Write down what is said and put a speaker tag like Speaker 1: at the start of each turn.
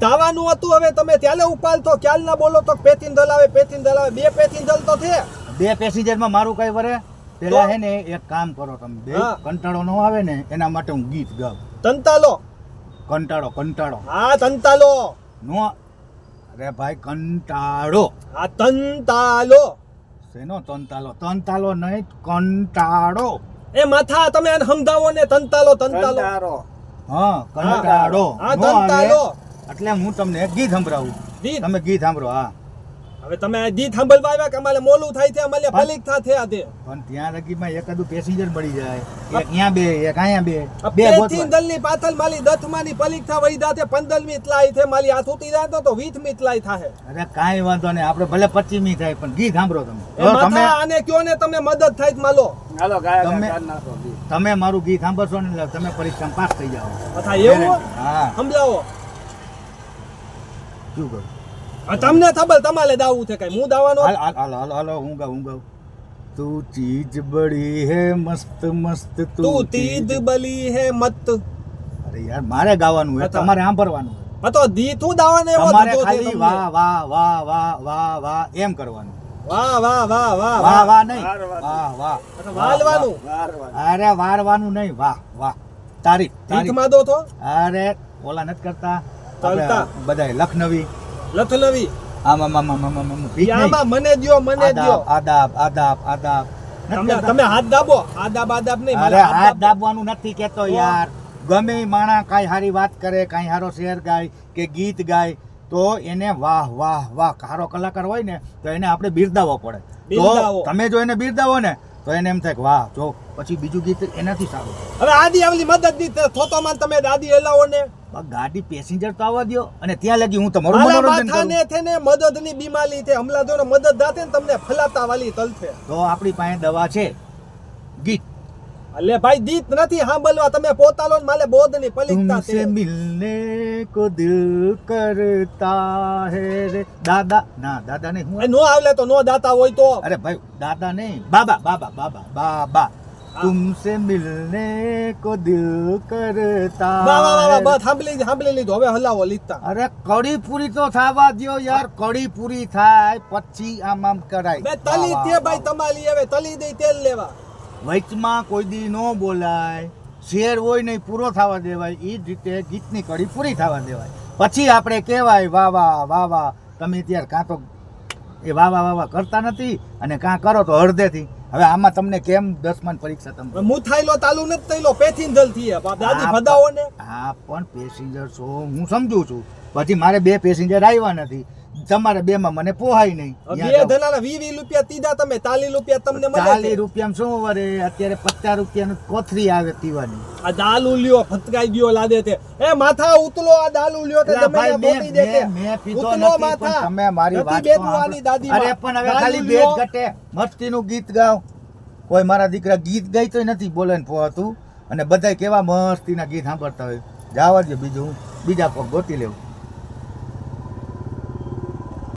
Speaker 1: ધાવાનું હતું હવે તમે ત્યારે ઉપાલતો ક્યાલ ના બોલો તો પેથીન દલાવે પેથીન દલાવે બે પેથીન દલ તો છે.
Speaker 2: બે પેસેન્જરમાં મારું કઈ વરે? પેલા હે ને એક કામ કરો તમે બે કંટાળો ન આવે ને એના માટે હું ગીત ગાઉં.
Speaker 1: તંતાલો.
Speaker 2: કંટાળો કંટાળો.
Speaker 1: હા તંતાલો.
Speaker 2: નો અરે ભાઈ કંટાળો.
Speaker 1: આ તંતાલો.
Speaker 2: શેનો તંતાલો? તંતાલો નહીં કંટાળો.
Speaker 1: એ માથા તમે સમજાવો ને તંતાલો તંતાલો.
Speaker 2: હા કંટાળો.
Speaker 1: હા, કંટાળો.
Speaker 2: એટલે હું તમને એક ગીત સંભળાવું.
Speaker 1: ગીત?
Speaker 2: તમે ગીત સાંભળો હા.
Speaker 1: હવે તમે આ ગીત સાંભળવા આવ્યા કે અમારે મોલું થાય છે અમારે ફલિક થા થયા તે
Speaker 2: પણ ત્યાં લગીમાં એકાદું પેસેન્જર મળી જાય. એક અહીંયા બે એક અહીંયા બે. બે
Speaker 1: પેથીન
Speaker 2: ગોતવા.
Speaker 1: દલની પાછળ મારી દથમાની પલીક થા વઈ દાતે 15 મી તલાઈ છે માલી હાથ ઉતી જાય તો વીસમી તલાઈ થાહે.
Speaker 2: અરે કાઈ વાંધો નહીં આપણે ભલે પચીમી થાય પણ ગીત સાંભળો તમે. તમે
Speaker 1: આને કયો ને તમે મદદ થાય જ માલો.
Speaker 2: તમે તમે મારું ગીત સાંભળશો ને તમે પરીક્ષા પાસ થઈ જાઓ. હા?
Speaker 1: સમજાવો.
Speaker 2: શું કરું
Speaker 1: તમને ખબર તમારે દાવું છે કઈ. હું દાવાનો?
Speaker 2: હાલો હાલ હાલ હું ગાઉં હું ગાઉં. તું ચીજ બડી હે મસ્ત મસ્ત
Speaker 1: તું તીદ બલી હે મત.
Speaker 2: અરે યાર મારે ગાવાનું હે તમારે સાંભળવાનું
Speaker 1: તો દી તું દાવાને એવો
Speaker 2: તમારે ખાલી. વાહ વાહ વાહ વાહ વાહ વાહ એમ કરવાનું.
Speaker 1: વાહ વાહ વાહ વાહ
Speaker 2: વાહ
Speaker 1: વાહ.
Speaker 2: વાહ નહીં. વાહ વાહ.
Speaker 1: વાલવાનું.
Speaker 2: અરે વારવાનું નહીં. વાહ વાહ. તારીખ
Speaker 1: તારીખમાં દો તો?
Speaker 2: અરે ઓલા નથી કરતા.
Speaker 1: ચાલતા.
Speaker 2: બધા લખનવી. આમ આમ આમ આમ
Speaker 1: મને દ્યો મને દ્યો.
Speaker 2: આદાબ આદાબ આદાબ.
Speaker 1: તમે તમે હાથ દાબો. આદાબ આદાબ નહીં.
Speaker 2: અરે હાથ દાબવાનું નથી કેતો યાર. ગમે માણા કાંઈ સારી વાત કરે કાંઈ સારો શેર ગાય કે ગીત ગાય તો એને વાહ વાહ વાહ કારો કલાકાર હોય ને તો એને આપણે બિરદાવવો પડે. તો તમે જો એને બિરદાવો ને તો એને એમ થાય કે વાહ જો પછી બીજું ગીત એનાથી સારું.
Speaker 1: હવે આદી આવલી મદદની થોતોમાં તમે દાદી હલાવો ને.
Speaker 2: ગાડી પેસેન્જર તો આવવા દો અને ત્યાં લગી હું તમારું મનોરંજન કરું.
Speaker 1: ને મદદની બીમારી છે. હમલા જો મદદ દાતે ને તમને ફલાતા વાલી તલ છે
Speaker 2: તો આપણી પાસે દવા છે. ગીત.
Speaker 1: અલે ભાઈ દીત નથી સાંભળવા. તમે પોતાનો માલે બોધની પલિકતા છે.
Speaker 2: મિલને કો દિલ કરતા હે રે. દાદા ના દાદા ને હું
Speaker 1: નો આવલે તો નો દાતા હોય તો.
Speaker 2: અરે ભાઈ દાદા નહીં. બાબા બાબા બાબા બાબા. તુમસે મિલને કો દિલ કરતા
Speaker 1: વાહ વાહ વાહ સાંભળી સાંભળી લીધો. હવે હલાવો લીધતા
Speaker 2: અરે કડી પૂરી તો થાવા દયો યાર. કડી પૂરી થાય પછી આમ આમ કરાય.
Speaker 1: બે તલી
Speaker 2: દે
Speaker 1: ભાઈ તમારી હવે તલી દે તેલ લેવા.
Speaker 2: વચમાં કોઈ દી ન બોલાય. શેર હોય નહીં પૂરો થવા દેવાય. એ જ રીતે ગીતની કડી પૂરી થવા દેવાય. પછી આપણે કહેવાય વાહ વાહ વાહ વાહ તમે ત્યારે કાં તો એ વાહ વાહ વાહ કરતા નથી અને કાં કરો તો અડધેથી. હવે આમાં તમને કેમ દસમાન પરીક્ષા તમે
Speaker 1: હું થાયલો તાલુ નથી થયેલો પેસેન્જરથી દાદી
Speaker 2: હા, હા પણ પેસેન્જર છો હું સમજુ છું. પછી મારે બે પેસેન્જર આવ્યા નથી. તમારે બે માં મને પોહાય નહીં.
Speaker 1: બે ધનાના વી વી રૂપિયા તીધા તમે તાલી રૂપિયા તમને મળે છે.
Speaker 2: શું વરે? અત્યારે પચાસ રૂપિયાનું કોથરી આવે પીવાની.
Speaker 1: આ દાલ ઉલ્યો ફટકાઈ ગયો લાદે તે એ માથા ઉતલો આ દાલ ઉલ્યો તે તમે ગોતી દે કે
Speaker 2: મે
Speaker 1: પીતો
Speaker 2: નથી,
Speaker 1: માથા.
Speaker 2: તમે મારી વાત.
Speaker 1: દાદીમાં.
Speaker 2: અરે પણ હવે ખાલી બે ઘટે. મસ્તી નું ગીત ગાવ કોઈ મારા દીકરા ગીત ગાઈતો નથી બોલે ને પોતું અને બધાય કેવા મસ્તીના ગીત સાંભળતા હોય. જાવા દે બીજું બીજા કોક ગોતી લેવું.